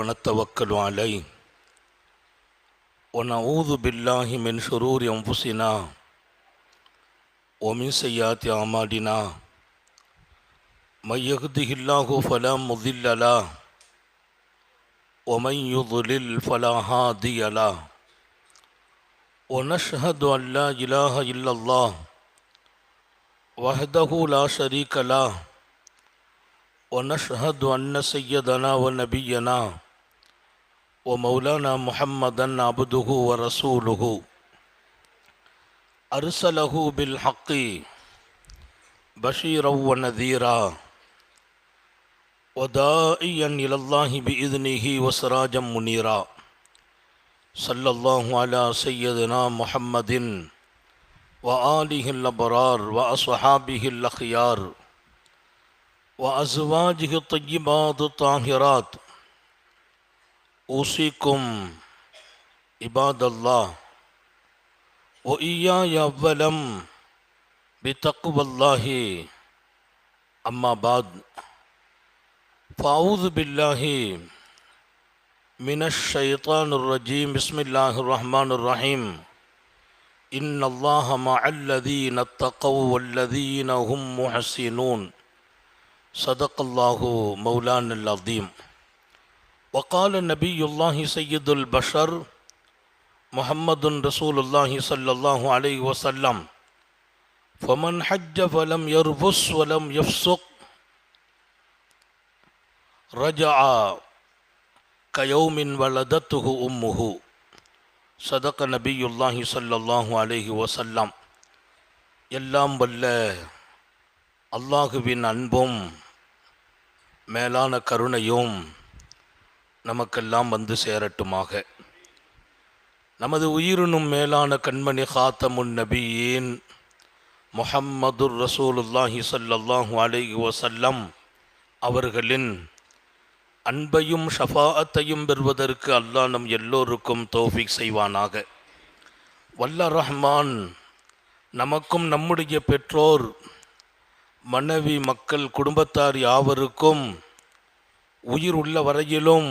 ونتوكل عليه ونعوذ بالله من شرور أنفسنا ومن سيئات أعمالنا من يهده الله فلا مضل له ومن يضلل فلا هادي له. ونشهد أن لا إله إلا الله وحده لا شريك له. ونشهد أن سيدنا ونبينا ومولانا محمدا عبده ورسوله. أرسله بالحق بشيرا ونذيرا ودائيا إلى الله بإذنه وسراجا منيرا. صلى الله على سيدنا محمد وآله الأبرار وأصحابه الأخيار وأزواجه الطيبات الطاهرات أوصيكم عباد الله وإياي أولا بتقوى الله. أما بعد فأعوذ بالله من الشيطان الرجيم. بسم الله الرحمن الرحيم. إن الله مع الذين اتقوا والذين هم محسنون. صدق الله مولانا العظيم. وقال نبي الله سيد البشر محمد رسول الله صلى الله عليه وسلم فمن حج فلم يرفس ولم يفسق رجع كيوم ولدته أمه صدق نبي الله صلى الله عليه وسلم எல்லாம் வல்ல அல்லாஹுவின் அன்பும் மேலான கருணையும் நமக்கெல்லாம் வந்து சேரட்டுமாக. நமது உயிரினும் மேலான கண்மணி ஹாத்தமுன் நபியின் முஹம்மதுர் ரசூலுல்லாஹி சல்லாஹூ அலைஹி வசல்லம் அவர்களின் அன்பையும் ஷஃபாத்தையும் பெறுவதற்கு அல்லாஹ் நம் எல்லோருக்கும் தோஃபிக் செய்வானாக. வல்ல ரஹ்மான் நமக்கும் நம்முடைய பெற்றோர் மனைவி மக்கள் குடும்பத்தார் யாவருக்கும் உயிர் உள்ள வரையிலும்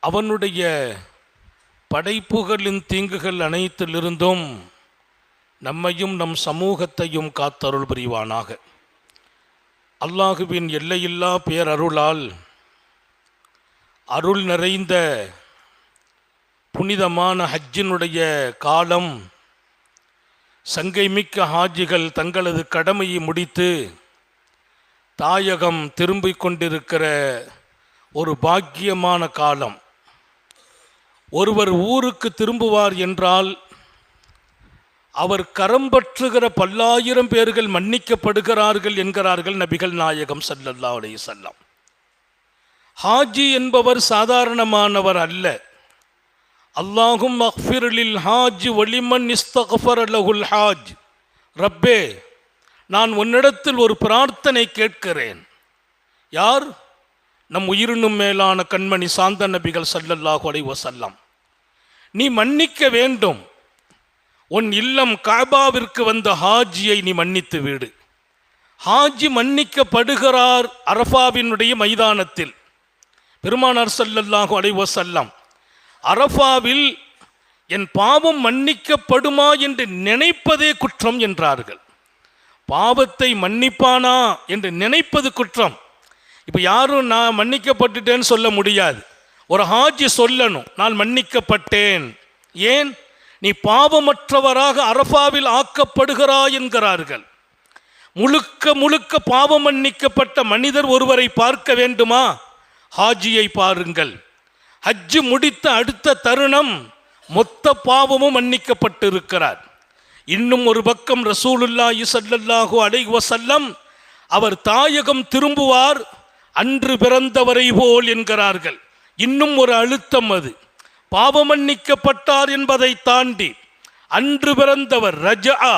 அவனுடைய படைப்புகளின் தீங்குகள் அனைத்திலிருந்தும் நம்மையும் நம் சமூகத்தையும் காத்தருள் புரிவானாக. அல்லாஹுவின் எல்லையில்லா பேரருளால் அருள் நிறைந்த புனிதமான ஹஜ்ஜினுடைய காலம் சங்கை மிக்க ஹாஜிகள் தங்களது கடமையை முடித்து தாயகம் திரும்பிக் கொண்டிருக்கிற ஒரு பாக்கியமான காலம். ஒருவர் ஊருக்கு திரும்புவார் என்றால் அவர் கரம்பற்றுகிற பல்லாயிரம் பேர்கள் மன்னிக்கப்படுகிறார்கள் என்கிறார்கள் நபிகள் நாயகம் சல்லல்லா அலைய வஸல்லம். ஹாஜி என்பவர் சாதாரணமானவர் அல்ல. அல்லாஹும் அக்ஃபிர்லில் ஹாஜ் ஒளிமன் இஸ்தகஃபர் அலகுல் ஹாஜ். ரப்பே நான் உன்னிடத்தில் ஒரு பிரார்த்தனை கேட்கிறேன். யார்? நம் உயிரினும் மேலான கண்மணி சாந்த நபிகள் சல்லல்லாஹு அலைவசல்லாம் நீ மன்னிக்க வேண்டும். உன் இல்லம் காபாவிற்கு வந்த ஹாஜியை நீ மன்னித்து விடு. ஹாஜி மன்னிக்கப்படுகிறார் அரஃபாவினுடைய மைதானத்தில். பெருமானார் சல்லல்லாஹு அலைவசல்லாம் அரஃபாவில் என் பாவம் மன்னிக்கப்படுமா என்று நினைப்பதே குற்றம் என்றார்கள். பாவத்தை மன்னிப்பானா என்று நினைப்பது குற்றம். இப்போ யாரும் நான் மன்னிக்கப்பட்டுட்டேன்னு சொல்ல முடியாது. ஒரு ஹாஜி சொல்லணும் நான் மன்னிக்கப்பட்டேன். ஏன்? நீ பாவமற்றவராக அரஃபாவில் ஆக்கப்படுகிறாய் என்கிறார்கள். முழுக்க முழுக்க பாவம் மன்னிக்கப்பட்ட மனிதர் ஒருவரை பார்க்க வேண்டுமா? ஹாஜியை பாருங்கள். ஹஜ்ஜு முடித்த அடுத்த தருணம் மொத்த பாவமும் மன்னிக்கப்பட்டிருக்கிறார். இன்னும் ஒரு பக்கம் ரசூலுல்லாஹி ஸல்லல்லாஹு அலைஹி வஸல்லம் அவர் தாயகம் திரும்புவார் அன்று பிறந்தவரை போல் என்கிறார்கள். இன்னும் ஒரு அழுத்தம் அது. பாவமன்னிக்கப்பட்டார் என்பதை தாண்டி அன்று பிறந்தவர் ரஜா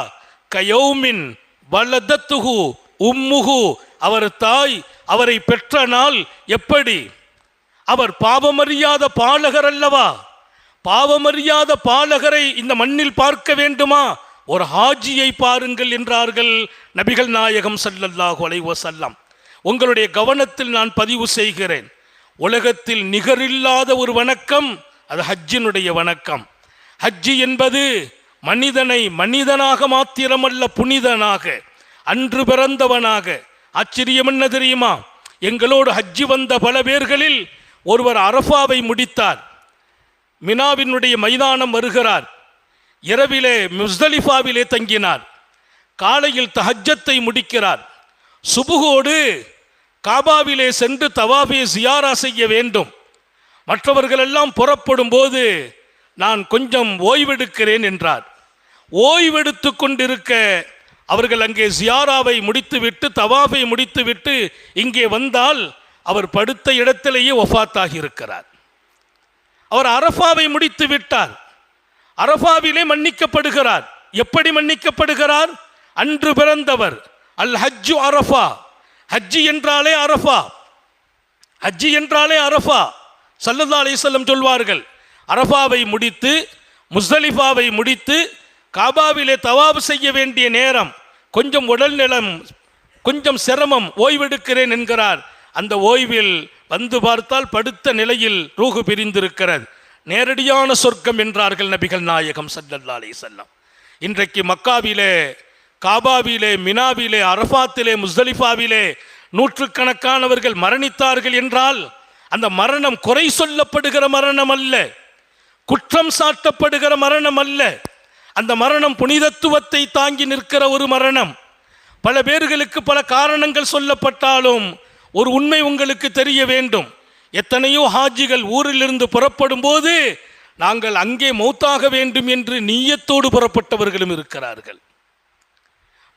கயௌமின் வலதத்துகு உம்முகு அவர் தாய் அவரை பெற்ற நாள் எப்படி? அவர் பாவமறியாத பாலகர் அல்லவா? பாவமறியாத பாலகரை இந்த மண்ணில் பார்க்க வேண்டுமா? ஒரு ஹாஜியை பாருங்கள் என்றார்கள் நபிகள் நாயகம் சல்லல்லாஹு அலைவசல்லாம் உங்களுடைய கவனத்தில் நான் பதிவு செய்கிறேன். உலகத்தில் நிகரில்லாத ஒரு வணக்கம் அது ஹஜ்ஜினுடைய வணக்கம். ஹஜ்ஜி என்பது மனிதனை மனிதனாக மாத்திரமல்ல புனிதனாக அன்று பிறந்தவனாக. ஆச்சரியம் என்ன தெரியுமா? எங்களோடு ஹஜ்ஜி வந்த பல பேர்களில் ஒருவர் அரஃபாவை முடித்தார். மினாவினுடைய மைதானம் வருகிறார். இரவிலே முஸ்தலிஃபாவிலே தங்கினார். காலையில் தஹஜத்தை முடிக்கிறார். சுபுகோடு காபாவிலே சென்று தவாபே ஜியாரா செய்ய வேண்டும். மற்றவர்களெல்லாம் புறப்படும் போது நான் கொஞ்சம் ஓய்வெடுக்கிறேன் என்றார். ஓய்வெடுத்து கொண்டிருக்க அவர்கள் அங்கே ஜியாராவை முடித்துவிட்டு தவாஃபை முடித்துவிட்டு இங்கே வந்தால் அவர் படுத்த இடத்திலேயே ஒஃபாத்தாகி இருக்கிறார் அவர் அரஃபாவை முடித்து விட்டார் அரஃபாவிலே மன்னிக்கப்படுகிறார். எப்படி மன்னிக்கப்படுகிறார்? அன்று பிறந்தவர் அல் ஹஜ்ஜு அரஃபா. ஹஜ்ஜி என்றாலே அரஃபா. ஹஜ்ஜி என்றாலே அரஃபா. சல்லல்லா அலிசல்லம் சொல்வார்கள் அரஃபாவை முடித்து முஸ்தலிஃபாவை முடித்து காபாவிலே தவாபு செய்ய வேண்டிய நேரம் கொஞ்சம் உடல் நலம் கொஞ்சம் சிரமம் ஓய்வெடுக்கிறேன் என்கிறார். அந்த ஓய்வில் வந்து பார்த்தால் படுத்த நிலையில் ரூகு பிரிந்திருக்கிறது. நேரடியான சொர்க்கம் என்றார்கள் நபிகள் நாயகம் சல்லல்லா அலிசல்லம் இன்றைக்கு மக்காவிலே காபாவிலே மினாவிலே அரஃபாத்திலே முஸ்தலிஃபாவிலே நூற்றுக்கணக்கானவர்கள் மரணித்தார்கள் என்றால் அந்த மரணம் குறை சொல்லப்படுகிற மரணம் அல்ல. குற்றம் சாட்டப்படுகிற மரணம் அல்ல. அந்த மரணம் புனிதத்துவத்தை தாங்கி நிற்கிற ஒரு மரணம். பல பேர்களுக்கு பல காரணங்கள் சொல்லப்பட்டாலும் ஒரு உண்மை உங்களுக்கு தெரிய வேண்டும். எத்தனையோ ஹாஜிகள் ஊரிலிருந்து புறப்படும் போது நாங்கள் அங்கே மௌத்தாக வேண்டும் என்று நீயத்தோடு புறப்பட்டவர்களும் இருக்கிறார்கள்.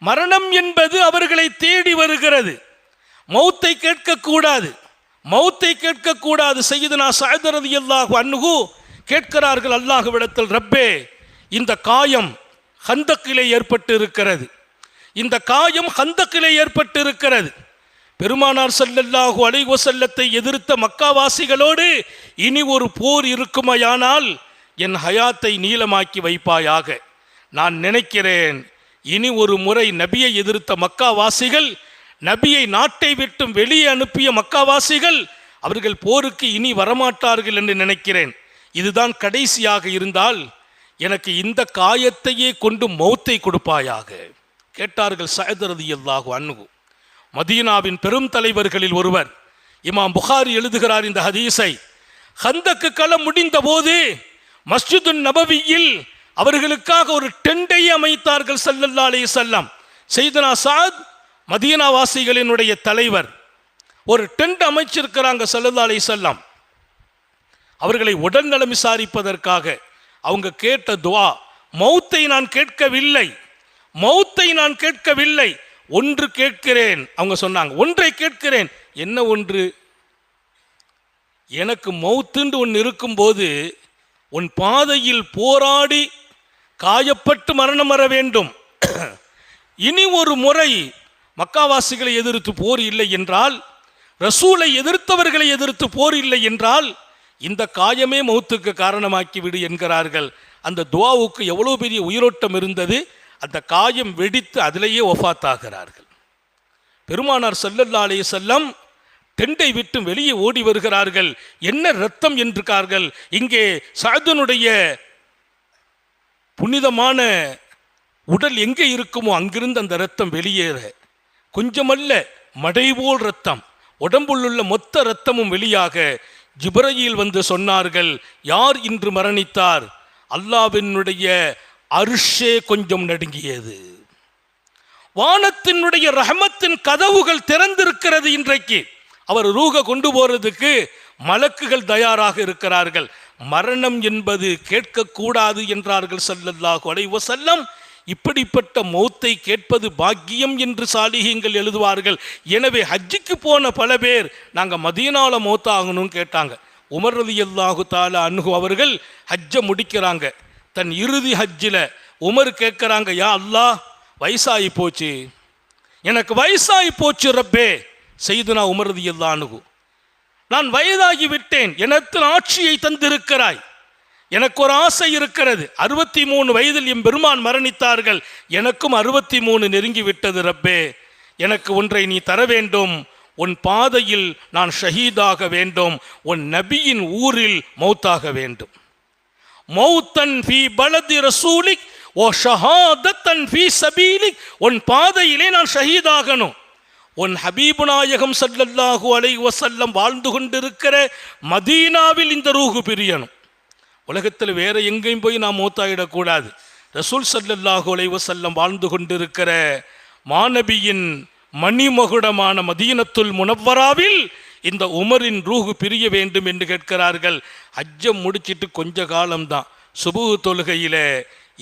மரணம் என்பது அவர்களை தேடி வருகிறது. மௌத்தை கேட்கக்கூடாது. மௌத்தை கேட்கக்கூடாது. செய்தனா சாயதரதி அல்லாஹ் அன்னுகு கேட்கிறார்கள் அல்லாஹுவிடத்தில் ரப்பே இந்த காயம் ஹந்தக்கிலே ஏற்பட்டு இருக்கிறது இந்த காயம் ஹந்தக்கிலே ஏற்பட்டு இருக்கிறது பெருமானார் செல்லல்லாஹு அலைஹி செல்லத்தை எதிர்த்த மக்காவாசிகளோடு இனி ஒரு போர் இருக்குமையானால் என் ஹயாத்தை நீளமாக்கி வைப்பாயாக. நான் நினைக்கிறேன் இனி ஒரு முறை நபியை எதிர்த்த மக்காவாசிகள் நபியை நாட்டை விட்டும் வெளியே அனுப்பிய மக்காவாசிகள் அவர்கள் போருக்கு இனி வரமாட்டார்கள் என்று நினைக்கிறேன். இதுதான் கடைசியாக இருந்தால் எனக்கு இந்த காயத்தையே கொண்டு மௌத்தை கொடுப்பாயாக. கேட்டார்கள் சயதரதி அல்லாஹு அன்னுகு மதீனாவின் பெரும் தலைவர்களில் ஒருவர் இமாம் புகாரி எழுதுகிறார் இந்த ஹதீஸை. ஹந்தக்கு களம் முடிந்த போது மஸ்ஜிது நபவியில் அவர்களுக்காக ஒரு டெண்டை அமைத்தார்கள் சல்லல்லா அலி செல்லம் செய்தனா சாத் மதீனா வாசிகளினுடைய தலைவர். ஒரு டெண்ட் அமைச்சிருக்கிறாங்க சல்லல்லா அலி செல்லம் அவர்களை உடல்நலம் விசாரிப்பதற்காக அவங்க கேட்ட துவா மௌத்தை நான் கேட்கவில்லை மௌத்தை நான் கேட்கவில்லை ஒன்று கேட்கிறேன். அவங்க சொன்னாங்க ஒன்றை கேட்கிறேன். என்ன ஒன்று? எனக்கு மௌத்துண்டு ஒன்று இருக்கும்போது உன் பாதையில் போராடி காயப்பட்டு மரணம் வர வேண்டும். இனி ஒரு முறை மக்காவாசிகளை எதிர்த்து போர் இல்லை என்றால் ரசூலை எதிர்த்தவர்களை எதிர்த்து போர் இல்லை என்றால் இந்த காயமே மௌத்துக்கு காரணமாக்கி விடு என்கிறார்கள். அந்த துவாவுக்கு எவ்வளோ பெரிய உயிரோட்டம் இருந்தது அந்த காயம் வெடித்து அதிலேயே ஒஃபாத்தாகிறார்கள். பெருமானார் ஸல்லல்லாஹு செல்லம் டெண்டை விட்டு வெளியே ஓடி வருகிறார்கள். என்ன ரத்தம் என்றுக்கார்கள் இங்கே சகதனுடைய புனிதமான உடல் எங்கே இருக்குமோ அங்கிருந்து அந்த ரத்தம் வெளியேற. கொஞ்சமல்ல மடைபோல் ரத்தம் உடம்புள்ளுள்ள மொத்த ரத்தமும் வெளியாக. ஜிபரையில் வந்து சொன்னார்கள் யார் இன்று மரணித்தார்? அல்லாவினுடைய அருஷே கொஞ்சம் நடுங்கியது. வானத்தினுடைய ரஹமத்தின் கதவுகள் திறந்திருக்கிறது இன்றைக்கு. அவர் ரூக கொண்டு போறதுக்கு மலக்குகள் தயாராக இருக்கிறார்கள். மரணம் என்பது கேட்கக்கூடாது என்றார்கள் சல்லல்லாஹு அலைவ செல்லம் இப்படிப்பட்ட மௌத்தை கேட்பது பாக்கியம் என்று சாலிகங்கள் எழுதுவார்கள். எனவே ஹஜ்ஜிக்கு போன பல பேர் நாங்கள் மதீனால மௌத்தாகணும்னு கேட்டாங்க. உமர் ரலியல்லாஹு தாலா அன்ஹு அவர்கள் ஹஜ்ஜை முடிக்கிறாங்க. தன் இறுதி ஹஜ்ஜில் உமர் கேட்குறாங்க யா அல்லா வயசாகி போச்சு. எனக்கு வயசாகி போச்சு ரப்பே செய்துனா உமர் ரதி அல்லா அணுகு நான் வயதாகி விட்டேன். எனத்தில் ஆட்சியை தந்திருக்கிறாய். எனக்கு ஒரு ஆசை இருக்கிறது. அறுபத்தி மூணு வயதில் எம்பெருமான் மரணித்தார்கள். எனக்கும் அறுபத்தி மூணு நெருங்கி விட்டது ரப்பே. எனக்கு ஒன்றை நீ தர வேண்டும். உன் பாதையில் நான் ஷஹீதாக வேண்டும். உன் நபியின் ஊரில் மௌத்தாக வேண்டும். மௌத்தன் ஃபி பலதி ரசூலிக் ஓ ஷஹாதத்தன் ஃபி சபீலிக் உன் பாதையிலே நான் ஷஹீதாகணும். உன் ஹபீபு நாயகம் சல்லல்லாஹு அலை வசல்லம் வாழ்ந்து கொண்டிருக்கிற மதீனாவில் இந்த ரூஹு பிரியணும். உலகத்தில் வேற எங்கேயும் போய் நாம் மூத்தாயிடக்கூடாது. ரசூல் சல்லல்லாஹு அலை வசல்லம் வாழ்ந்து கொண்டிருக்கிற மாணவியின் மணிமகுடமான மதீனத்துல் முனவ்வராவில் இந்த உமரின் ரூஹு பிரிய வேண்டும் என்று கேட்கிறார்கள். அஜ்ஜம் முடிச்சிட்டு கொஞ்ச காலம்தான். சுபுகு தொழுகையில்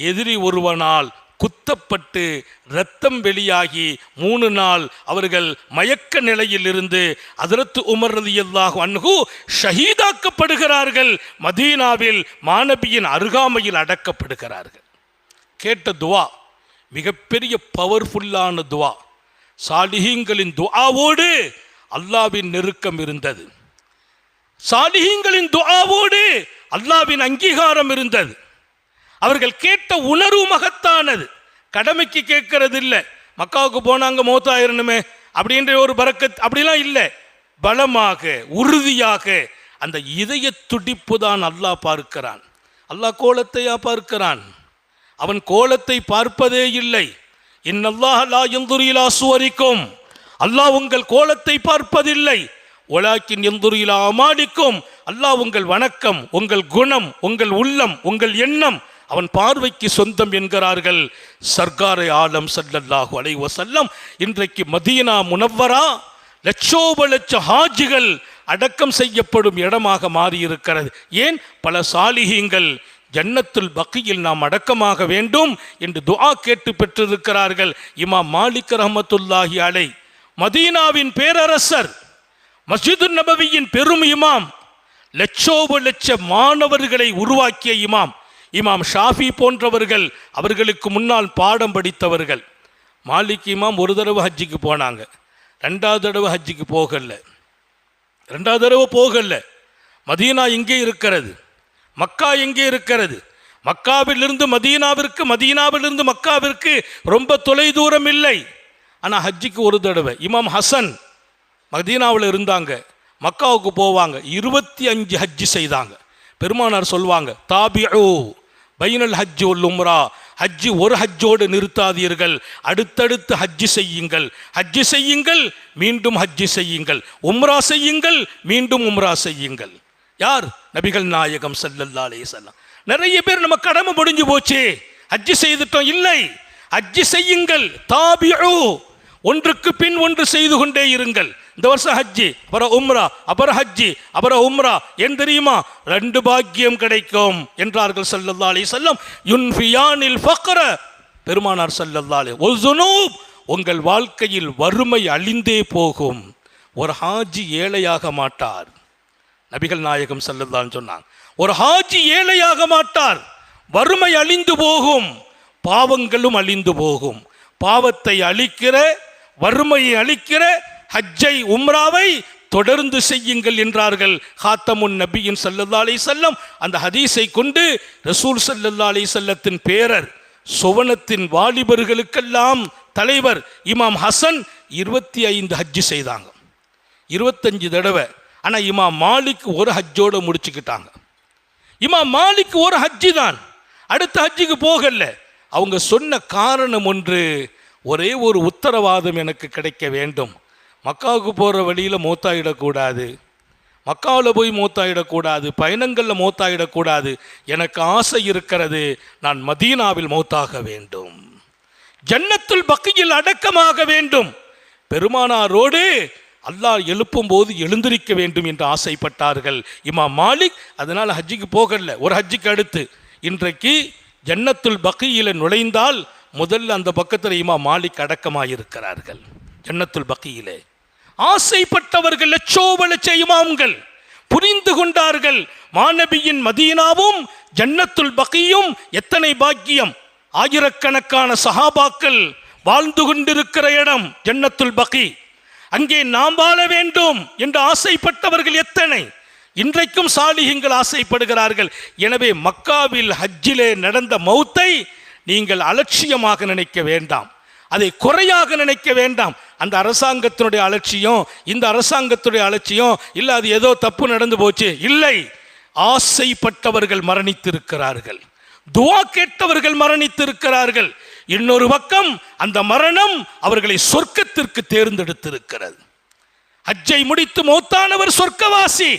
எதிரி ஒருவனால் குத்தப்பட்டு இரத்தம் வெளியாகி மூணு நாள் அவர்கள் மயக்க நிலையில் இருந்து அதரத்து உமர் ரலியல்லாஹு அன்ஹு ஷஹீதாக்கப்படுகிறார்கள். மதீனாவில் மாணவியின் அருகாமையில் அடக்கப்படுகிறார்கள். கேட்ட துவா மிகப்பெரிய பவர்ஃபுல்லான துவா. சாலிஹீங்களின் துவாவோடு அல்லாவின் நெருக்கம் இருந்தது. சாலிஹீங்களின் துவாவோடு அல்லாவின் அங்கீகாரம் இருந்தது. அவர்கள் கேட்ட உணர்வு மகத்தானது. கடமைக்கு கேட்கறது இல்லை மக்காவுக்கு போனாங்க மௌத்தாயிரணுமே அப்படின்ற ஒரு பறக்கத் அப்படிலாம் இல்லை. பலமாக உறுதியாக அந்த இதய துடிப்பு தான் அல்லாஹ் பார்க்கிறான். அல்லாஹ் கோலத்தையா பார்க்கிறான். அவன் கோலத்தை பார்ப்பதே இல்லை. இன்னல்லாஹ் லா யன்துரு சுவரிக்கும். அல்லாஹ் உங்கள் கோலத்தை பார்ப்பதில்லை. ஒலாக்கின் எந்துரு அமாடிக்கும் அல்லாஹ் உங்கள் வணக்கம் உங்கள் குணம் உங்கள் உள்ளம் உங்கள் எண்ணம் அவன் பார்வைக்கு சொந்தம் என்கிறார்கள். சர்க்காரை ஆலம் சல்லல்லாஹு அலைவ செல்லம் இன்றைக்கு மதீனா முனவரா லட்சோப லட்ச ஹாஜிகள் அடக்கம் செய்யப்படும் இடமாக மாறியிருக்கிறது. ஏன்? பல சாலிகிங்கள் ஜன்னத்துல் பக்கியில் நாம் அடக்கமாக வேண்டும் என்று துஆ கேட்டு பெற்றிருக்கிறார்கள். இமாம் மாலிக் ரஹமத்துல்லாஹி அலை. மதீனாவின் பேரரசர் மஸ்ஜிது நபவியின் பெரும் இமாம் லட்சோப லட்ச மாணவர்களை உருவாக்கிய இமாம். இமாம் ஷாஃபி போன்றவர்கள் அவர்களுக்கு முன்னால் பாடம் படித்தவர்கள். மாலிக் இமாம் ஒரு தடவை ஹஜ்ஜிக்கு போனாங்க. ரெண்டாவது தடவை ஹஜ்ஜிக்கு போகல. ரெண்டாவது தடவை போகல. மதீனா எங்கே இருக்கிறது. மக்கா எங்கே இருக்கிறது. மக்காவிலிருந்து மதீனாவிற்கு மதீனாவிலிருந்து மக்காவிற்கு ரொம்ப தொலை தூரம் இல்லை. ஆனால் ஹஜ்ஜிக்கு ஒரு தடவை. இமாம் ஹசன் மதீனாவில் இருந்தாங்க. மக்காவுக்கு போவாங்க. இருபத்தி அஞ்சு ஹஜ்ஜி செய்தாங்க. பெருமானார் சொல்வாங்க தாபியோ பைனல் ஹஜ் உல் உம்ரா. ஹஜ்ஜி ஒரு ஹஜ்ஜோடு நிறுத்தாதீர்கள். அடுத்தடுத்து ஹஜ்ஜி செய்யுங்கள். ஹஜ்ஜி செய்யுங்கள் மீண்டும் ஹஜ்ஜி செய்யுங்கள். உம்ரா செய்யுங்கள் மீண்டும் உம்ரா செய்யுங்கள். யார்? நபிகள் நாயகம் சல்லல்லா அலைஹி நிறைய பேர் நம்ம கடமை முடிஞ்சு போச்சு. ஹஜ்ஜி செய்துட்டோம் இல்லை. ஹஜ்ஜி செய்யுங்கள் தாபியோ. ஒன்றுக்கு பின் ஒன்று செய்து கொண்டே இருங்கள். இந்த வருஷம் ஹஜ்ஜி அப்புறம் உம்ரா அப்புறம் ஹஜ்ஜி அப்புறம் உம்ரா. ஏன் தெரியுமா? ரெண்டு பாக்கியம் கிடைக்கும் என்றார்கள் சல்லல்லா அலி செல்லம் யுன்ஃபியானில் ஃபக்ர. பெருமானார் சல்லல்லா அலி ஒசுனூப் உங்கள் வாழ்க்கையில் வறுமை அழிந்தே போகும். ஒரு ஹாஜி ஏழையாக மாட்டார். நபிகள் நாயகம் செல்லதான்னு சொன்னாங்க. ஒரு ஹாஜி ஏழையாக மாட்டார். வறுமை அழிந்து போகும். பாவங்களும் அழிந்து போகும். பாவத்தை அழிக்கிற வறுமையை அழிக்கிற ஹஜ்ஜை உம்ராவை தொடர்ந்து செய்யுங்கள் என்றார்கள். ஹாத்தமுன் நபியின் சல்லல்லா அலி செல்லம் அந்த ஹதீஸை கொண்டு ரசூல் சல்லல்லா அலி செல்லத்தின் பேரர் சுவனத்தின் வாலிபர்களுக்கெல்லாம் தலைவர் இமாம் ஹசன் இருபத்தி ஐந்து ஹஜ்ஜு செய்தாங்க. இருபத்தஞ்சு தடவை. ஆனால் இமாம் மாலிக் ஒரு ஹஜ்ஜோடு முடிச்சுக்கிட்டாங்க. இமாம் மாலிக் ஒரு ஹஜ்ஜி தான். அடுத்த ஹஜ்ஜிக்கு போகல. அவங்க சொன்ன காரணம் ஒன்று ஒரே ஒரு உத்தரவாதம் எனக்கு கிடைக்க வேண்டும். மக்காவுக்கு போகிற வழியில் மூத்தாயிடக்கூடாது. மக்காவில் போய் மூத்தாயிடக்கூடாது. பயணங்களில் மூத்தாயிடக்கூடாது. எனக்கு ஆசை இருக்கிறது நான் மதீனாவில் மூத்தாக வேண்டும். ஜன்னத்துள் பக்கியில் அடக்கமாக வேண்டும். பெருமானாரோடு அல்லாஹ் எழுப்பும் போது எழுந்திருக்க வேண்டும் என்று ஆசைப்பட்டார்கள். இமா மாலிக் அதனால் ஹஜ்ஜிக்கு போகல. ஒரு ஹஜ்ஜிக்கு அடுத்து. இன்றைக்கு ஜன்னத்துள் பக்கியில் நுழைந்தால் முதல்ல அந்த பக்கத்தில் இமா மாலிக் அடக்கமாக இருக்கிறார்கள் ஜன்னத்துள் பக்கியிலே. ஆசைப்பட்டவர்கள் லட்சோபல லட்ச புரிந்து கொண்டார்கள். மாணவியின் மதீனாவும் ஜன்னத்துல் பகியும் எத்தனை பாக்கியம். ஆயிரக்கணக்கான சஹாபாக்கள் வாழ்ந்து கொண்டிருக்கிற இடம் ஜன்னத்துல் பகி. அங்கே நாம் வாழ வேண்டும் என்று ஆசைப்பட்டவர்கள் எத்தனை. இன்றைக்கும் சாலிகங்கள் ஆசைப்படுகிறார்கள். எனவே மக்காவில் ஹஜ்ஜிலே நடந்த மௌத்தை நீங்கள் அலட்சியமாக நினைக்க வேண்டாம். அதை குறையாக நினைக்க வேண்டாம். அந்த அரசாங்கத்தினுடைய அலட்சியம் இந்த அரசாங்கத்துடைய அலட்சியம் இல்லை அது ஏதோ தப்பு நடந்து போச்சு இல்லை. ஆசைப்பட்டவர்கள் மரணித்திருக்கிறார்கள். துவா கேட்டவர்கள் மரணித்திருக்கிறார்கள். இன்னொரு பக்கம் அந்த மரணம் அவர்களை சொர்க்கத்திற்கு தேர்ந்தெடுத்திருக்கிறது. அஜ்ஜை முடித்து மௌத்தானவர் சொர்க்கவாசி.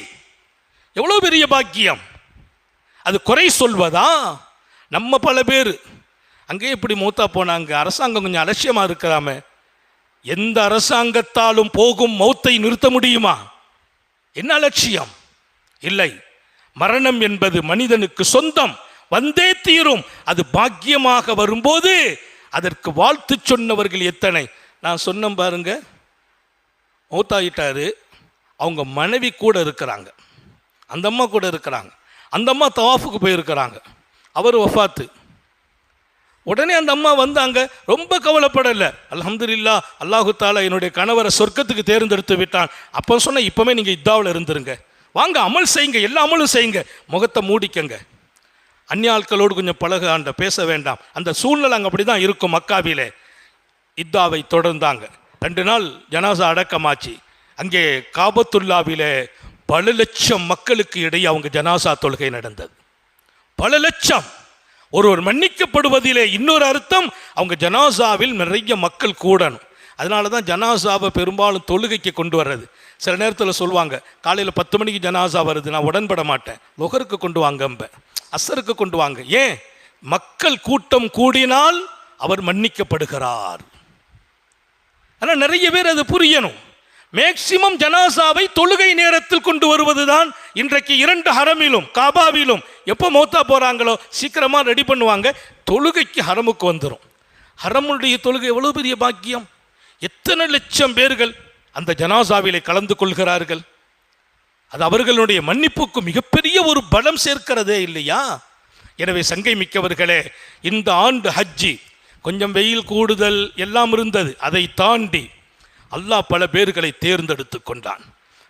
எவ்வளோ பெரிய பாக்கியம். அது குறை சொல்வதா? நம்ம பல பேர் அங்கே இப்படி மூத்தா போனாங்க அரசாங்கம் கொஞ்சம் அலட்சியமா இருக்கிறாமே எந்த அரசாங்கத்தாலும் போகும் மௌத்தை நிறுத்த முடியுமா? என்ன அலட்சியம் இல்லை. மரணம் என்பது மனிதனுக்கு சொந்தம். வந்தே தீரும். அது பாக்கியமாக வரும்போது அதற்கு வாழ்த்து சொன்னவர்கள் எத்தனை? நான் சொன்னேன் பாருங்க. மௌத்தாயிட்டாரு. அவங்க மனைவி கூட இருக்கிறாங்க. அந்த அம்மா கூட இருக்கிறாங்க. அந்த அம்மா தவாஃபுக்கு போயிருக்கிறாங்க. அவர் வஃபாத்து. உடனே அந்த அம்மா வந்தாங்க. ரொம்ப கவலைப்படலை. அலமதுல்லா அல்லாஹு தாலா என்னுடைய கணவரை சொர்க்கத்துக்கு தேர்ந்தெடுத்து விட்டான். அப்போ சொன்னால் இப்போவே நீங்கள் இத்தாவில் இருந்துருங்க. வாங்க அமல் செய்யுங்க எல்லா அமலும் செய்யுங்க. முகத்தை மூடிக்கங்க. அந்நிய ஆட்களோடு கொஞ்சம் பழக ஆண்ட பேச வேண்டாம். அந்த சூழ்நிலை அங்கே அப்படி தான் இருக்கும் மக்காவிலே. இத்தாவை தொடர்ந்தாங்க. ரெண்டு நாள் ஜனாசா அடக்கமாச்சு. அங்கே காபத்துல்லாவிலே பல லட்சம் மக்களுக்கு இடையே அவங்க ஜனாசா தொழுகை நடந்தது. பல லட்சம். ஒருவர் மன்னிக்கப்படுவதிலே இன்னொரு அர்த்தம் அவங்க ஜனாசாவில் நிறைய மக்கள் கூடணும். அதனால தான் ஜனாசாவை பெரும்பாலும் தொழுகைக்கு கொண்டு வர்றது. சில நேரத்தில் சொல்லுவாங்க காலையில் பத்து மணிக்கு ஜனாசா வருது நான் உடன்பட மாட்டேன். லொகருக்கு கொண்டு வாங்க அசருக்கு கொண்டு வாங்க. ஏன்? மக்கள் கூட்டம் கூடினால் அவர் மன்னிக்கப்படுகிறார். ஆனால் நிறைய பேர் அது புரியணும். மேக்சிமம் ஜனாசாவை தொழுகை நேரத்தில் கொண்டு வருவதுதான் இன்றைக்கு இரண்டு ஹரமிலும் காபாவிலும் எப்போ மௌத்தா போகிறாங்களோ சீக்கிரமாக ரெடி பண்ணுவாங்க. தொழுகைக்கு ஹரமுக்கு வந்துடும் ஹரமுடைய தொழுகை எவ்வளோ பெரிய பாக்கியம்? எத்தனை லட்சம் பேர்கள் அந்த ஜனாசாவிலே கலந்து கொள்கிறார்கள்? அது அவர்களுடைய மன்னிப்புக்கு மிகப்பெரிய ஒரு பலம் சேர்க்கிறதே இல்லையா? எனவே சங்கை மிக்கவர்களே இந்த ஆண்டு ஹஜ்ஜி கொஞ்சம் வெயில் கூடுதல் எல்லாம் இருந்தது. அதை தாண்டி அல்லாஹ் பல பேர்களை தேர்ந்தெடுத்து கொண்டான்.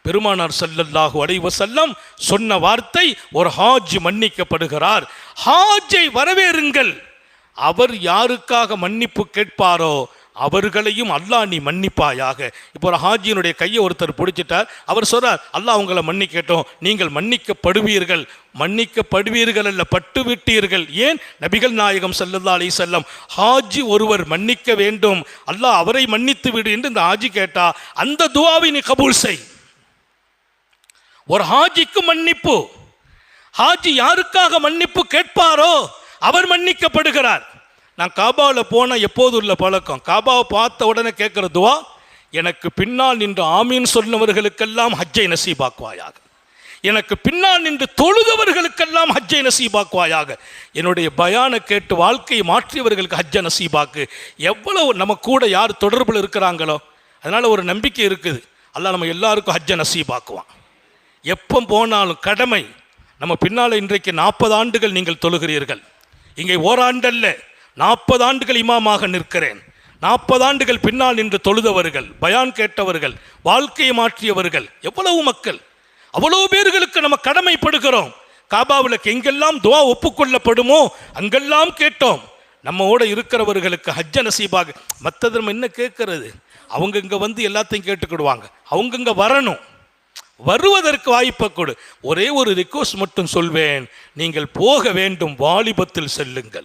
பெருமானார் சல்லல்லாஹு அலைஹி செல்லம் சொன்ன வார்த்தை ஒரு ஹாஜ் மன்னிக்கப்படுகிறார். ஹாஜை வரவேறுங்கள். அவர் யாருக்காக மன்னிப்பு கேட்பாரோ அவர்களையும் அல்லாஹ் நீ மன்னிப்பாயாக. இப்போ ஒரு ஹாஜியினுடைய கையை ஒருத்தர் பிடிச்சிட்டார். அவர் சொல்றார் அல்லாஹ் உங்களை மன்னிக்கட்டும். நீங்கள் மன்னிக்கப்படுவீர்கள். மன்னிக்கப்படுவீர்கள் அல்ல பட்டு விட்டீர்கள். ஏன்? நபிகள் நாயகம் செல்லல்லா அலி செல்லம் ஹாஜி ஒருவர் மன்னிக்க வேண்டும். அல்லாஹ் அவரை மன்னித்து விடு என்று இந்த ஹாஜி கேட்டா அந்த துவாவை நீ கபூல் செய். ஒரு ஹாஜிக்கு மன்னிப்பு. ஹாஜி யாருக்காக மன்னிப்பு கேட்பாரோ அவர் மன்னிக்கப்படுகிறார். நான் காபாவில் போன எப்போது உள்ள பழக்கம்? காபாவை பார்த்த உடனே கேட்குற துவா எனக்கு பின்னால் நின்று ஆமீன் சொன்னவர்களுக்கெல்லாம் ஹஜ்ஜை நசீபாக்குவாயாக. எனக்கு பின்னால் நின்று தொழுதவர்களுக்கெல்லாம் ஹஜ்ஜை நசீபாக்குவாயாக. என்னுடைய பயான கேட்டு வாழ்க்கையை மாற்றியவர்களுக்கு ஹஜ்ஜை நசீபாக்கு. எவ்வளவு நம்ம கூட யார் தொடர்பில் இருக்கிறாங்களோ அதனால் ஒரு நம்பிக்கை இருக்குது. அல்லாஹ் நம்ம எல்லாருக்கும் ஹஜ்ஜை நசீபாக்குவான். எப்போ போனாலும் கடமை. நம்ம பின்னால் இன்றைக்கு நாற்பது ஆண்டுகள் நீங்கள் தொழுகிறீர்கள். இங்கே ஓராண்டல்ல நாற்பது ஆண்டுகள் இமாமாக நிற்கிறேன். நாற்பது ஆண்டுகள் பின்னால் நின்று தொழுதவர்கள் பயான் கேட்டவர்கள் வாழ்க்கையை மாற்றியவர்கள் எவ்வளவு மக்கள். அவ்வளவு பேர்களுக்கு நம்ம கடமைப்படுகிறோம். காபாவில் எங்கெல்லாம் துவா ஒப்புக்கொள்ளப்படுமோ அங்கெல்லாம் கேட்டோம். நம்மோட இருக்கிறவர்களுக்கு ஹஜ்ஜ நசீபாக மற்றது நம்ம என்ன கேட்கறது? அவங்க இங்கே வந்து எல்லாத்தையும் கேட்டுக்கிடுவாங்க. அவங்க இங்கே வரணும். வருவதற்கு வாய்ப்பை கொடு. ஒரே ஒரு ரிக்வஸ்ட் மட்டும் சொல்வேன். நீங்கள் போக வேண்டும் வாலிபத்தில் செல்லுங்கள்.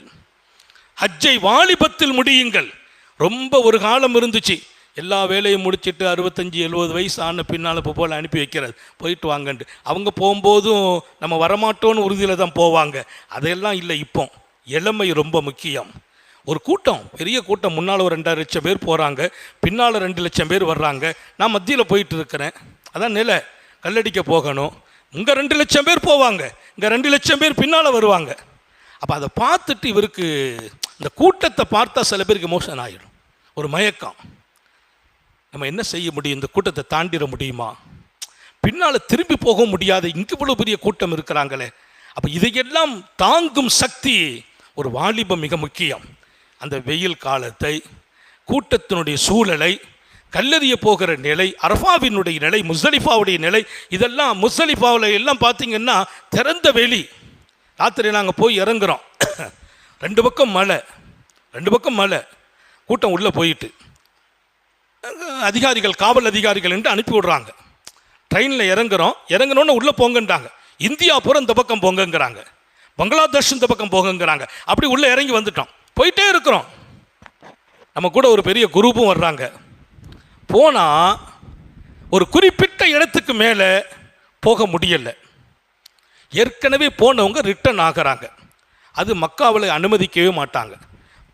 ஹஜ்ஜை வாலிபத்தில் முடியுங்கள். ரொம்ப ஒரு காலம் இருந்துச்சு. எல்லா வேலையும் முடிச்சிட்டு அறுபத்தஞ்சி எழுபது வயசு ஆன பின்னால் இப்போ போல் அனுப்பி வைக்கிறது போயிட்டு வாங்கன்ட்டு. அவங்க போகும்போதும் நம்ம வரமாட்டோன்னு உறுதியில் தான் போவாங்க. அதெல்லாம் இல்லை இப்போ. இளமை ரொம்ப முக்கியம். ஒரு கூட்டம் பெரிய கூட்டம். முன்னால் ஒரு ரெண்டாயிரம் லட்சம் பேர் போகிறாங்க பின்னால் ரெண்டு லட்சம் பேர் வர்றாங்க. நான் மத்தியில் போயிட்டு இருக்கிறேன். அதான் நிலை. கல்லடிக்க போகணும். இங்கே ரெண்டு லட்சம் பேர் போவாங்க. இங்கே ரெண்டு லட்சம் பேர் பின்னால் வருவாங்க. அப்போ அதை பார்த்துட்டு இவருக்கு இந்த கூட்டத்தை பார்த்தா சில பேருக்கு மோஷன் ஆகிடும் ஒரு மயக்கம். நம்ம என்ன செய்ய முடியும்? இந்த கூட்டத்தை தாண்டிட முடியுமா? பின்னால் திரும்பி போக முடியாத இங்கே இவ்வளோ பெரிய கூட்டம் இருக்கிறாங்களே. அப்போ இதையெல்லாம் தாங்கும் சக்தி ஒரு வாலிபம் மிக முக்கியம். அந்த வெயில் காலத்தை கூட்டத்தினுடைய சூழலை கல்லறிய போகிற நிலை அரஃபாவினுடைய நிலை முசலிஃபாவுடைய நிலை இதெல்லாம் முஸ்தலிஃபாவில் எல்லாம் பார்த்தீங்கன்னா திறந்த வெளி. ராத்திரி நாங்கள் போய் இறங்குறோம். ரெண்டு பக்கம் மலை ரெண்டு பக்கம் மலை கூட்டம் உள்ளே போயிட்டு. அதிகாரிகள் காவல் அதிகாரிகள் என்று அனுப்பி விடுறாங்க. ட்ரெயினில் இறங்குறோம். இறங்கணுன்னு உள்ளே போங்கன்றாங்க. இந்தியா பூரா இந்த பக்கம் போங்கங்கிறாங்க. பங்களாதேஷ் இந்த பக்கம் போங்கங்கிறாங்க. அப்படி உள்ளே இறங்கி வந்துட்டோம். போயிட்டே இருக்கிறோம். நம்ம கூட ஒரு பெரிய குரூப்பும் வர்றாங்க. போனால் ஒரு குறிப்பிட்ட இடத்துக்கு மேலே போக முடியலை. ஏற்கனவே போனவங்க ரிட்டர்ன் ஆகிறாங்க. அது மக்காவில் அனுமதிக்கவே மாட்டாங்க.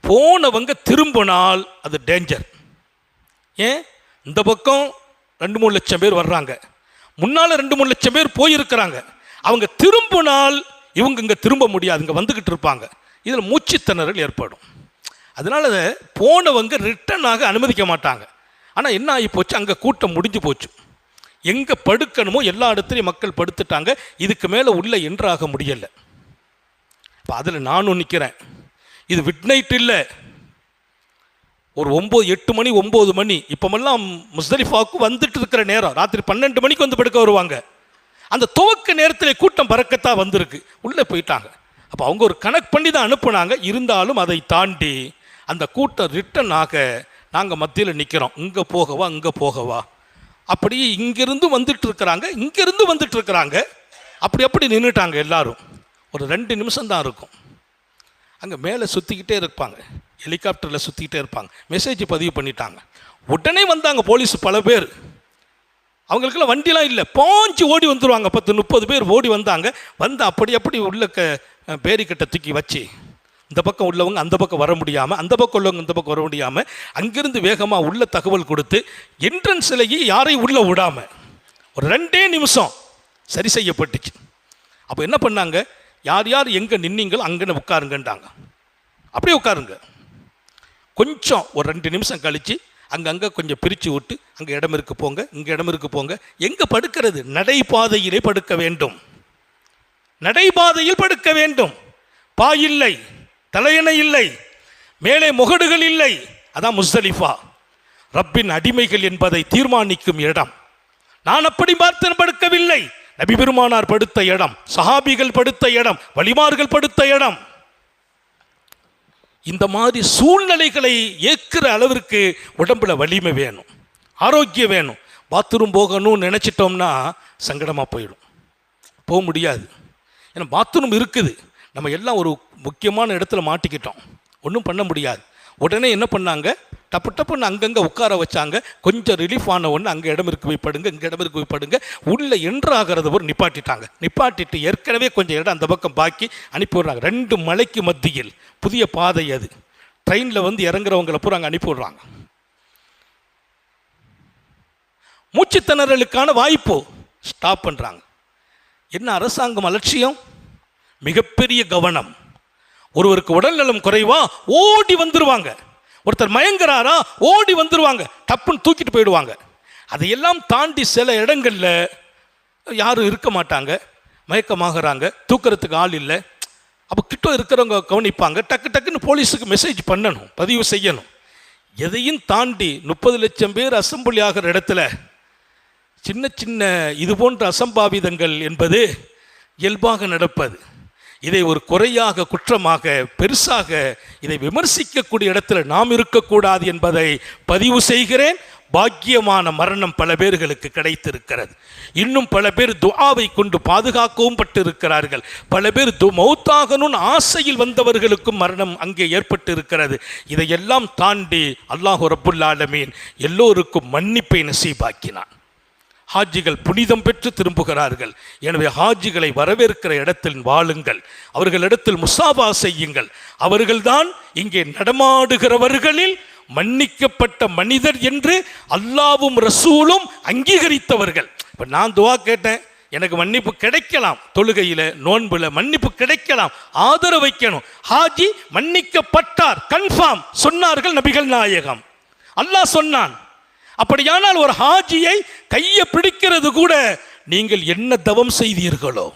போனவங்க திரும்பினால் அது டேஞ்சர் ஏன்? இந்த பக்கம் ரெண்டு மூணு லட்சம் பேர் வர்றாங்க. முன்னால் ரெண்டு மூணு லட்சம் பேர் போயிருக்கிறாங்க. அவங்க திரும்பினால் இவங்க இங்கே திரும்ப முடியாது. இங்கே வந்துக்கிட்டு இருப்பாங்க. இதில் மூச்சுத்திணறல் ஏற்படும். அதனால் போனவங்க ரிட்டர்ன் ஆக அனுமதிக்க மாட்டாங்க. ஆனால் என்ன ஆகி போச்சு? அங்கே கூட்டம் முடிஞ்சு போச்சு. எங்கே படுக்கணுமோ எல்லா இடத்துலையும் மக்கள் படுத்துட்டாங்க. இதுக்கு மேலே உள்ள என்றாக முடியலை. இப்போ அதில் நானும் நிற்கிறேன் இது விட்நைட் இல்லை. ஒரு ஒம்பது எட்டு மணி ஒம்பது மணி. இப்போமெல்லாம் முஸ்தலிஃபாவுக்கு வந்துட்டு இருக்கிற நேரம். ராத்திரி பன்னெண்டு மணிக்கு வந்து படுக்க வருவாங்க. அந்த துவக்க நேரத்தில் கூட்டம் பறக்கத்தான் வந்திருக்கு. உள்ளே போயிட்டாங்க. அப்போ அவங்க ஒரு கணக்கு பண்ணி தான் அனுப்புனாங்க. இருந்தாலும் அதை தாண்டி அந்த கூட்டம் ரிட்டன் ஆக நாங்கள் மத்தியில் நிற்கிறோம் இங்கே போகவா இங்கே போகவா. அப்படி இங்கிருந்து வந்துட்டு இருக்கிறாங்க இங்கிருந்து வந்துட்டு இருக்கிறாங்க அப்படி அப்படி நின்றுட்டாங்க எல்லாரும். ஒரு ரெண்டு நிமிஷம் தான் இருக்கும். அங்கே மேலே சுற்றிக்கிட்டே இருப்பாங்க. ஹெலிகாப்டரில் சுற்றிக்கிட்டே இருப்பாங்க. மெசேஜ் பதிவு பண்ணிட்டாங்க. உடனே வந்தாங்க போலீஸ் பல பேர். அவங்களுக்கெல்லாம் வண்டிலாம் இல்லை. பாஞ்சு ஓடி வந்துருவாங்க. பத்து முப்பது பேர் ஓடி வந்தாங்க. வந்து அப்படி அப்படி உள்ள க பேரிக்கட்டை தூக்கி வச்சு இந்த பக்கம் உள்ளவங்க அந்த பக்கம் வர முடியாமல் அந்த பக்கம் உள்ளவங்க இந்த பக்கம் வர முடியாமல் அங்கிருந்து வேகமாக உள்ள தகவல் கொடுத்து என்ட்ரன்ஸ்லேயே யாரையும் உள்ளே விடாமல் ஒரு ரெண்டே நிமிஷம் சரி செய்யப்பட்டுச்சு. அப்போ என்ன பண்ணாங்க? யார் யார் எங்கே நின்னீங்களோ அங்கே உட்காருங்கன்றாங்க. அப்படியே உட்காருங்க. கொஞ்சம் ஒரு ரெண்டு நிமிஷம் கழித்து அங்கங்கே கொஞ்சம் பிரித்து விட்டு அங்கே இடம் இருக்கு போங்க இங்கே இடம் இருக்கு போங்க. எங்கே படுக்கிறது? நடைபாதையிலே படுக்க வேண்டும். நடைபாதையில் படுக்க வேண்டும். பாயில்லை. தலையணை இல்லை மேலே முகடுகள் இல்லை. அதான் முஸ்தலிஃபா. ரப்பின் அடிமைகள் என்பதை தீர்மானிக்கும் இடம். நான் அப்படி பார்த்து படுக்கவில்லை. நபி பெருமானார் படுத்த இடம் சஹாபிகள் படுத்த இடம் வலிமார்கள் படுத்த இடம். இந்த மாதிரி சூழ்நிலைகளை ஏற்கிற அளவிற்கு உடம்புல வலிமை வேணும் ஆரோக்கியம் வேணும். பாத்ரூம் போகணும்னு நினச்சிட்டோம்னா சங்கடமாக போயிடும். போக முடியாது. ஏன்னா பாத்ரூம் இருக்குது. நம்ம எல்லாம் ஒரு முக்கியமான இடத்துல மாட்டிக்கிட்டோம். ஒன்றும் பண்ண முடியாது. உடனே என்ன பண்ணாங்க? டப்பு டப்புன்னு அங்கங்கே உட்கார வச்சாங்க. கொஞ்சம் ரிலீஃப் ஆன ஒன்று அங்கே இடம் இருக்கு போய் படுங்க இங்கே இடம் இருக்கு போய் படுங்க. உள்ளே என்ட்ராகிறத ஒரு நிப்பாட்டிட்டாங்க. நிப்பாட்டிட்டு ஏற்கனவே கொஞ்சம் இடம் அந்த பக்கம் பாக்கி அனுப்பி விடுறாங்க. ரெண்டு மலைக்கு மத்தியில். புதிய பாதை அது. ட்ரெயினில் வந்து இறங்குறவங்களை பூரா அங்கே அனுப்பி விடுறாங்க. மூச்சுத்திணறலுக்கான வாய்ப்பு. ஸ்டாப் பண்ணுறாங்க என்ன அரசாங்கம்? அலட்சியம் மிகப்பெரிய கவனம். ஒருவருக்கு உடல்நலம் குறைவா ஓடி வந்துருவாங்க. ஒருத்தர் மயங்குறாரா ஓடி வந்துருவாங்க. டப்புன்னு தூக்கிட்டு போயிடுவாங்க. அதையெல்லாம் தாண்டி சில இடங்களில் யாரும் இருக்க மாட்டாங்க. மயக்கமாகறாங்க. தூக்கிறதுக்கு ஆள் இல்லை. அப்போ கிட்ட இருக்கிறவங்க கவனிப்பாங்க. டக்கு டக்குன்னு போலீஸுக்கு மெசேஜ் பண்ணணும். பதிவு செய்யணும். எதையும் தாண்டி முப்பது லட்சம் பேர் அசம்பிளி ஆகிற இடத்துல சின்ன சின்ன இது போன்ற அசம்பாவிதங்கள் என்பது இயல்பாக நடப்பது. இதை ஒரு குறையாக குற்றமாக பெருசாக இதை விமர்சிக்கக்கூடிய இடத்துல நாம் இருக்கக்கூடாது என்பதை பதிவு செய்கிறேன். பாக்கியமான மரணம் பல பேர்களுக்கு கிடைத்திருக்கிறது. இன்னும் பல பேர் துஆவை கொண்டு பாதுகாக்கவும் பட்டிருக்கிறார்கள். பல பேர் து மௌத்தாகணும்னு ஆசையில் வந்தவர்களுக்கும் மரணம் அங்கே ஏற்பட்டு இருக்கிறது இதையெல்லாம் தாண்டி அல்லாஹு ரபுல்லாலமீன் எல்லோருக்கும் மன்னிப்பை நசீபாக்கினான். ஹாஜிகள் புனிதம் பெற்று திரும்புகிறார்கள். எனவே ஹாஜிகளை வரவேற்கிற இடத்தில் வாழுங்கள். அவர்களிடத்தில் முசாபா செய்யுங்கள். அவர்கள்தான் இங்கே நடமாடுகிறவர்களில் மன்னிக்கப்பட்ட மனிதர் என்று அல்லாவும் ரசூலும் அங்கீகரித்தவர்கள். இப்போ நான் துவா கேட்டேன். எனக்கு மன்னிப்பு கிடைக்கலாம். தொழுகையில் நோன்புல மன்னிப்பு கிடைக்கலாம். ஆதரவு வைக்கணும். ஹாஜி மன்னிக்கப்பட்டார். கன்ஃபார்ம். சொன்னார்கள் நபிகள் நாயகம். அல்லாஹ் சொன்னான் அப்படியானால் ஒரு ஹாஜியை கையை பிடிக்கிறது கூட நீங்கள் என்ன தவம் செய்தீர்களோ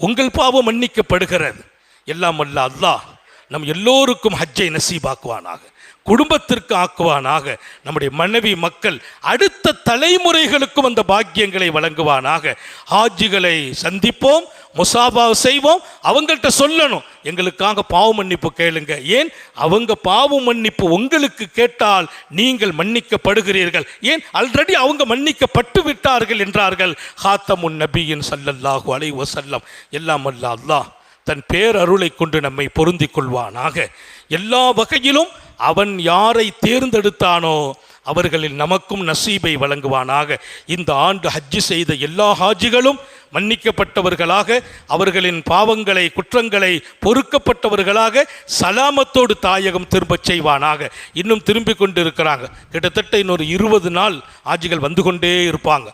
உங்கள் பாவம் மன்னிக்கப்படுகிறது. எல்லாம் அல்ல அல்லாஹ் நம் எல்லோருக்கும் ஹஜ்ஜை நசீபாக்குவானாக குடும்பத்திற்கு ஆக்குவானாக நம்முடைய மனைவி மக்கள் அடுத்த தலைமுறைகளுக்கும் அந்த பாக்கியங்களை வழங்குவானாக. ஹாஜிகளை சந்திப்போம் முசாபாவை செய்வோம் அவங்கள்ட்ட சொல்லணும். எங்களுக்காக பாவ மன்னிப்பு கேளுங்க. ஏன்? அவங்க பாவ மன்னிப்பு உங்களுக்கு கேட்டால் நீங்கள் மன்னிக்கப்படுகிறீர்கள். ஏன்? ஆல்ரெடி அவங்க மன்னிக்கப்பட்டு விட்டார்கள் என்றார்கள். ஹாத்தமுன் நபியின் சல்லல்லாஹு அலைஹி செல்லம் எல்லாம் அல்ல அல்லாஹ் தன் பேரருளை கொண்டு நம்மை பொருந்திக் கொள்வானாக. எல்லா வகையிலும் அவன் யாரை தேர்ந்தெடுத்தானோ அவர்களில் நமக்கும் நசீபை வழங்குவானாக. இந்த ஆண்டு ஹஜ்ஜு செய்த எல்லா ஹாஜிகளும் மன்னிக்கப்பட்டவர்களாக அவர்களின் பாவங்களை குற்றங்களை பொறுக்கப்பட்டவர்களாக சலாமத்தோடு தாயகம் திரும்பச் செய்வானாக. இன்னும் திரும்பி கொண்டு இருக்கிறாங்க கிட்டத்தட்ட இன்னொரு இருபது நாள் ஹாஜிகள் வந்து கொண்டே இருப்பாங்க.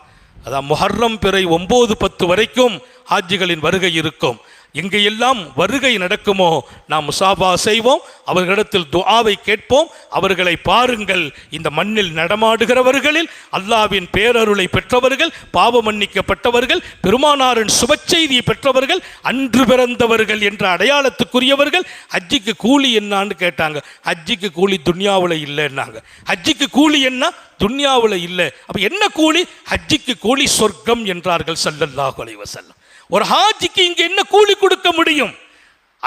அதான் முஹர்ரம் பிறை ஒம்பது பத்து வரைக்கும் ஹாஜிகளின் வருகை இருக்கும். எங்கெல்லாம் வருகை நடக்குமோ நாம் முசாபா செய்வோம் அவர்களிடத்தில் துஆவை கேட்போம். அவர்களை பாருங்கள் இந்த மண்ணில் நடமாடுகிறவர்களில் அல்லாவின் பேரருளை பெற்றவர்கள் பாவ மன்னிக்கப்பட்டவர்கள் பெருமானாரின் சுபச்செய்தியை பெற்றவர்கள் அன்று பிறந்தவர்கள் என்ற அடையாளத்துக்குரியவர்கள் ஹஜ்ஜிக்கு கூலி என்னான்னு கேட்டாங்க. ஹஜ்ஜிக்கு கூலி துன்யாவில் இல்லைன்னாங்க. ஹஜ்ஜிக்கு கூலி என்ன? துன்யாவில் இல்லை. அப்போ என்ன கூலி? ஹஜ்ஜிக்கு கூலி சொர்க்கம் என்றார்கள் ஸல்லல்லாஹு அலைஹி ஒரு ஹாஜிக்கு இங்கே என்ன கூலி கொடுக்க முடியும்?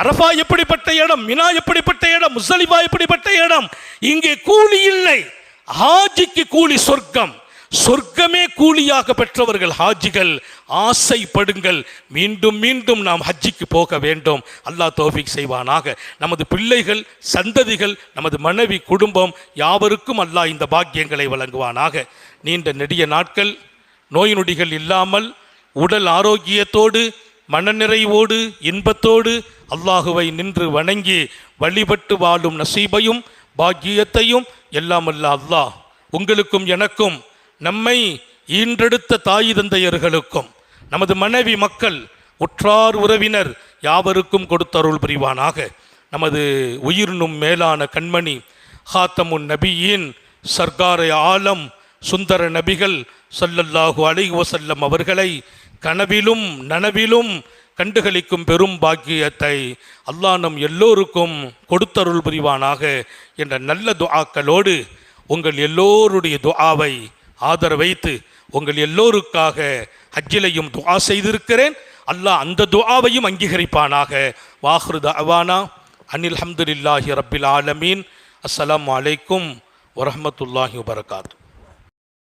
அரபா எப்படிப்பட்ட இடம்? மினா எப்படிப்பட்ட இடம்? முசலிபா எப்படிப்பட்ட இடம்? இங்கே கூலி இல்லை. ஹாஜிக்கு கூலி சொர்க்கம். சொர்க்கமே கூலியாக பெற்றவர்கள் ஹாஜிகள். ஆசைப்படுங்கள். மீண்டும் மீண்டும் நாம் ஹஜ்ஜிக்கு போக வேண்டும். அல்லாஹ் தோஃபிக் செய்வானாக. நமது பிள்ளைகள் சந்ததிகள் நமது மனைவி குடும்பம் யாவருக்கும் அல்லாஹ் இந்த பாக்கியங்களை வழங்குவானாக. நீண்ட நெடிய நாட்கள் நோய் நொடிகள் இல்லாமல் உடல் ஆரோக்கியத்தோடு மனநிறைவோடு இன்பத்தோடு அல்லாஹுவை நின்று வணங்கி வழிபட்டு வாழும் நசீபையும் பாக்கியத்தையும் எல்லாம் அல்ல அல்லாஹ் உங்களுக்கும் எனக்கும் நம்மை ஈன்றெடுத்த தாய் தந்தையர்களுக்கும் நமது மனைவி மக்கள் உற்றார் உறவினர் யாவருக்கும் கொடுத்தருள் புரிவானாக. நமது உயிரினும் மேலான கண்மணி ஹாத்தமுன் நபியின் சர்க்கார ஆலம் சுந்தர நபிகள் சல்லல்லாஹு அலைஹி அவர்களை கனவிலும் நனவிலும் கண்டுகளிக்கும் பெரும் பாக்கியத்தை அல்லாஹ் நம் எல்லோருக்கும் கொடுத்தருள் புரிவானாக என்ற நல்ல துஆக்களோடு உங்கள் எல்லோருடைய துஆவை ஆதரவைத்து உங்கள் எல்லோருக்காக ஹஜ்ஜிலையும் துஆ செய்திருக்கிறேன். அல்லாஹ் அந்த துஆவையும் அங்கீகரிப்பானாக. வாஹ்ருத அவானா அனில் ஹம்துலில்லாஹி ரபில் ஆலமீன். அஸ்லாம் வலைக்கும் வரமத்துல்லாஹி வபரகாத்து